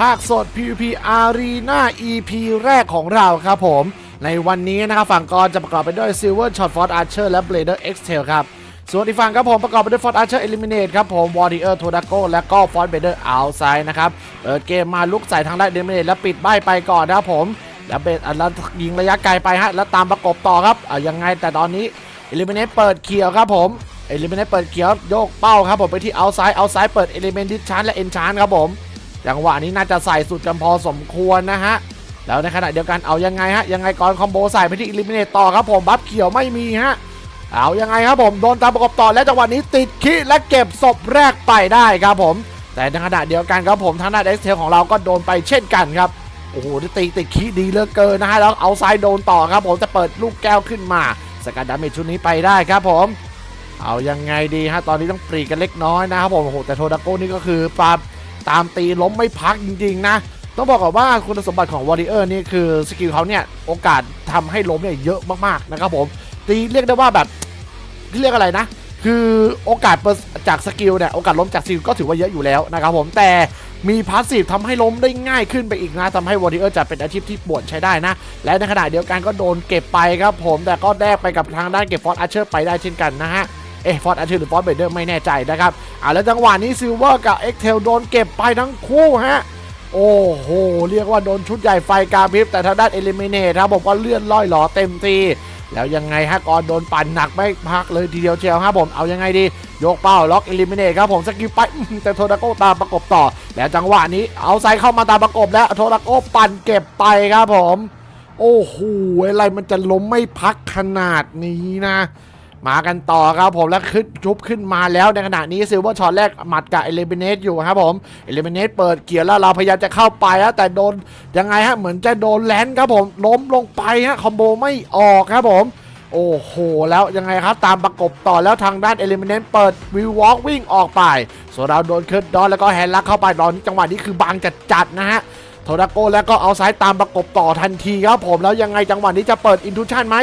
ภาคสด PVP Arena EP แรกของเราครับผม ในวันนี้นะครับฝั่งกรจะประกอบไปด้วย Silver Shot Ford Archer และ Blader X-Tail ครับ ส่วนอีกฝั่งครับผมประกอบไปด้วย Ford Archer Eliminate ครับผม Warrior Todako และก็ Ford Blader Outside นะครับเปิดเกมมาลุกใส่ทางด้าน Eliminate และปิดใบไปก่อนนะครับผมแล้วเบสอันแล้วยิงระยะไกลไปฮะแล้วตามประกบต่อครับอะยังไงแต่ตอนนี้ Eliminate เปิดเขียวครับผม Eliminate เปิดเขียวโยกเป้าครับผมไปที่ Outside Outside เปิด Element Discharge และ Enchant ครับผม จังหวะนี้น่าจะใส่สุดกันพอสมควรนะฮะ แล้วในขณะเดียวกันเอายังไงฮะ ยังไงก่อนคอมโบใส่ไปที่อิลิมิเนตต่อครับผมบัฟเขียวไม่มีฮะ เอายังไงครับผมโดนตามประกบต่อและจังหวะนี้ติดคิและเก็บศพแรกไปได้ครับผม แต่ในขณะเดียวกันครับผมทางด้านเอ็กเทลของเราก็โดนไปเช่นกันครับโอ้โหตีติดคีดีเหลือเกินนะฮะแล้วเอาซ้ายโดนต่อครับผมจะเปิดลูกแก้วขึ้นมาสกัดดาเมจชุดนี้ไปได้ครับผมเอายังไงดีฮะตอนนี้ต้องปรีกันเล็กน้อยนะครับผมโอ้โหแต่โทดาโก้นี่ก็คือปา ตามตีล้มไม่พักจริง ๆ นะ ต้องบอกก่อนว่าคุณสมบัติของวอริเออร์นี่คือสกิลเขาเนี่ย โอกาสทำให้ล้มเนี่ยเยอะมากๆนะครับผม ตีเรียกได้ว่าแบบเรียกอะไรนะ คือโอกาสจากสกิลเนี่ย โอกาสล้มจากสกิลก็ถือว่าเยอะอยู่แล้วนะครับผมแต่มีพาสซีฟทำให้ล้มได้ง่ายขึ้นไปอีกนะทำให้วอริเออร์จะเป็นอาชีพที่ปวดใช้ได้นะ และในขณะเดียวกันก็โดนเก็บไปครับผมแต่ก็แลกไปกับทางด้านเก็บฟอร์ดอาร์เชอร์ไปได้เช่นกันนะฮะ เอะฟอร์ดอาร์เชอร์หรือฟอร์ดเบเดอร์ไม่แน่ใจนะครับอ่าแล้วจังหวะนี้ซิลเวอร์กับเอ็กเทลโดนเก็บไปทั้งคู่ฮะโอ้โห เรียกว่าโดนชุดใหญ่ไฟกาพริบแต่ทางด้านเอลิเมเนตครับผมก็เลื่อนล่อยหลอเต็มทีแล้วยังไงฮะก่อนโดนปั่นหนักไม่พักเลยทีเดียวเชียวครับผมเอายังไงดียกเป้าล็อกเอลิมิเนตครับผมสกิลไปแต่โทดาโกตามประกบต่อ แล้วจังหวะนี้เอาไซเข้ามาตามประกบแล้วโทดาโกปั่นเก็บไปครับผม โอ้โหอะไรมันจะล้มไม่พักขนาดนี้นะ มากันต่อครับผมแล้วขึ้นชุบขึ้นมาแล้วในขณะนี้ซิลเวอร์ช็อตแรกหมัดกับเอลิเมเนตอยู่ครับผมเอลิเมเนตเปิดเกียร์แล้วเราพยายามจะเข้าไปฮะแต่โดนยังไงฮะเหมือนจะโดนแลนด์ครับผมล้มลงไปฮะคอมโบไม่ออกครับผมโอ้โห แล้วยังไงครับตามประกบต่อแล้วทางด้านเอลิเมเนตเปิดวิววอล์กวิ่งออกไปส่วนเราโดนเคิร์ดดอนแล้วก็แฮนด์ลักเข้าไปตอนนี้จังหวะนี้คือบางจัดจัดนะฮะ โทดาโก้แล้วก็เอาซ้ายตามประกบต่อทันทีครับผมแล้วยังไงจังหวะนี้จะเปิดอินทูชันไหม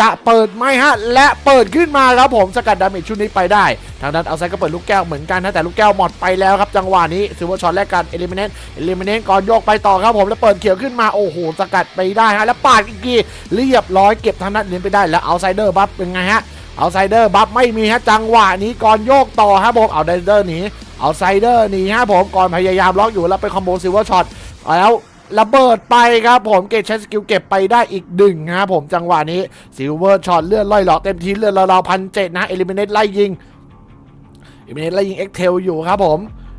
จะเปิดไหมฮะ และเปิดขึ้นมาครับผมสกัดดาเมจชุดนี้ไปได้ ทางด้านเอาซ้ายก็เปิดลูกแก้วเหมือนกันนะแต่ลูกแก้วหมดไปแล้วครับจังหวะนี้ซิลเวอร์ช็อตแรกกันเอลิเมเนตเอลิเมเนตก่อนโยกไปต่อครับผมแล้วเปิดเขียวขึ้นมาโอ้โหสกัดไปได้ฮะแล้วปาดอีกทีเรียบร้อยเก็บทางด้านนี้ไปได้แล้วเอาไซเดอร์บัฟเป็นไงฮะเอาไซเดอร์บัฟไม่มีฮะจังหวะนี้ก่อนโยกต่อครับผมเอาไซเดอร์หนีเอาไซเดอร์หนีฮะผมก่อนพยายามล็อกอยู่แล้วไปคอมโบซิลเวอร์ช็อต แล้วระเบิดไปครับผมเกตใช้สกิลเก็บไปได้อีกหนึ่งครับผมจังหวะนี้ซิลเวอร์ช็อตเลื่อนล่อยหลอกเต็มทีเลื่อนราวๆพันเจ็ดนะเอลิเมเนตไล่ยิงเอลิเมเนตไล่ยิงเอ็กเทลอยู่ครับผม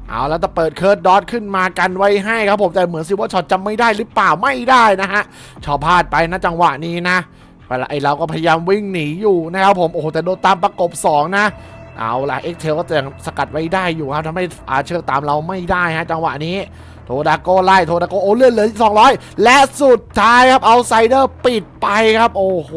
เอาแล้วจะเปิดเคิร์ดดอทขึ้นมากันไว้ให้ครับผมแต่เหมือนซิลเวอร์ช็อตจำไม่ได้หรือเปล่าไม่ได้นะฮะชอบพลาดไปนะจังหวะนี้นะไปละไอเราก็พยายามวิ่งหนีอยู่นะครับผมโอ้โหแต่โดนตามประกบ2นะเอาละเอ็กเทลก็ยังสกัดไว้ได้อยู่ครับทำให้อาเชอร์ตามเราไม่ได้ฮะจังหวะนี้ โทดาโกไล่โทดาโกโอ้เลื่อนเหลือสองร้อยและสุดท้ายครับเอาไซเดอร์ปิดไปครับ โอ้โห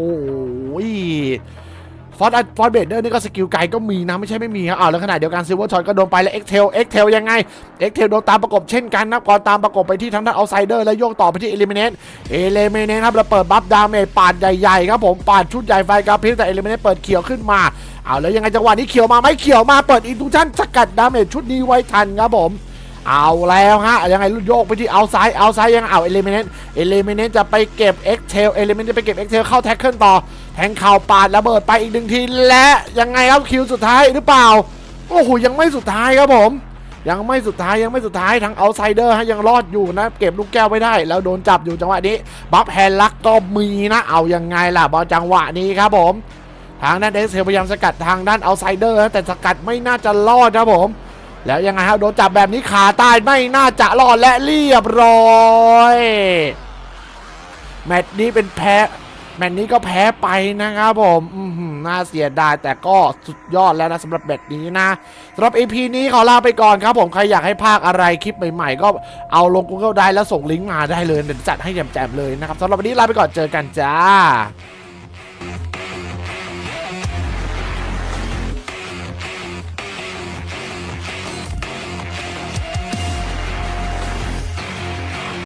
ฟอร์ฟอร์ดเบเดอร์นี่ก็สกิลไกลก็มีนะ ไม่ใช่ไม่มีครับอ้าวแล้วขณะเดียวกันซิลเวอร์ช็อตก็โดนไปแล้วเอ็กเทลเอ็กเทลยังไงเอ็กเทลโดนตามประกบเช่นกันนะก่อนตามประกบไปที่ทางด้านเอาไซเดอร์แล้วโยกต่อไปที่เอลิเมเนตเอเลเมเนครับเราเปิดบัฟดาเมจปาดใหญ่ๆครับผมปาดชุดใหญ่ไฟกระพริบแต่เอเลเมเนเปิดเขียวขึ้นมาเอาแล้วยังไงจังหวะนี้เขียวมาไหม่เขียวมาเปิดอินทูชันสกัดดาเมจชุดนี้ไว้ทันครับผม เอาแล้วฮะยังไงลุโยกไปที่เอาซ้ายเอาซ้ายยังเอาเอเลเมนต์เอเลเมนต์จะไปเก็บเอ็กเทลเอเลเมนต์จะไปเก็บเอ็กเทลเข้าแท็กเกิลต่อ แทงเข่าปาดระเบิดไปอีกหนึ่งทีและยังไงครับคิวสุดท้ายหรือเปล่า โอ้โหยังไม่สุดท้ายครับผม ยังไม่สุดท้ายยังไม่สุดท้ายทั้งเอาไซเดอร์ฮะยังรอดอยู่นะ เก็บลูกแก้วไว้ได้ แล้วโดนจับอยู่จังหวะนี้บัฟแฮนลักก็มีนะเอายังไงล่ะบอลจังหวะนี้ครับผม ทางด้านเดซเซลพยายามสกัดทางด้านเอาไซเดอร์แต่สกัดไม่น่าจะรอดครับผม แล้วยังไงครับโดนจับแบบนี้ขาใต้ไม่น่าจะรอดและเรียบร้อยแมตช์นี้เป็นแพ้แมตช์นี้ก็แพ้ไปนะครับผมน่าเสียดายแต่ก็สุดยอดแล้วนะสำหรับแมตช์นี้นะสำหรับ EP นี้ขอลาไปก่อนครับผมใครอยากให้ภาคอะไรคลิปใหม่ๆ ก็เอาลง Google ได้แล้วส่งลิงก์มาได้เลยเดี๋ยวจัดให้แจมๆเลยนะครับสำหรับวันนี้ลาไปก่อนเจอกันจ้า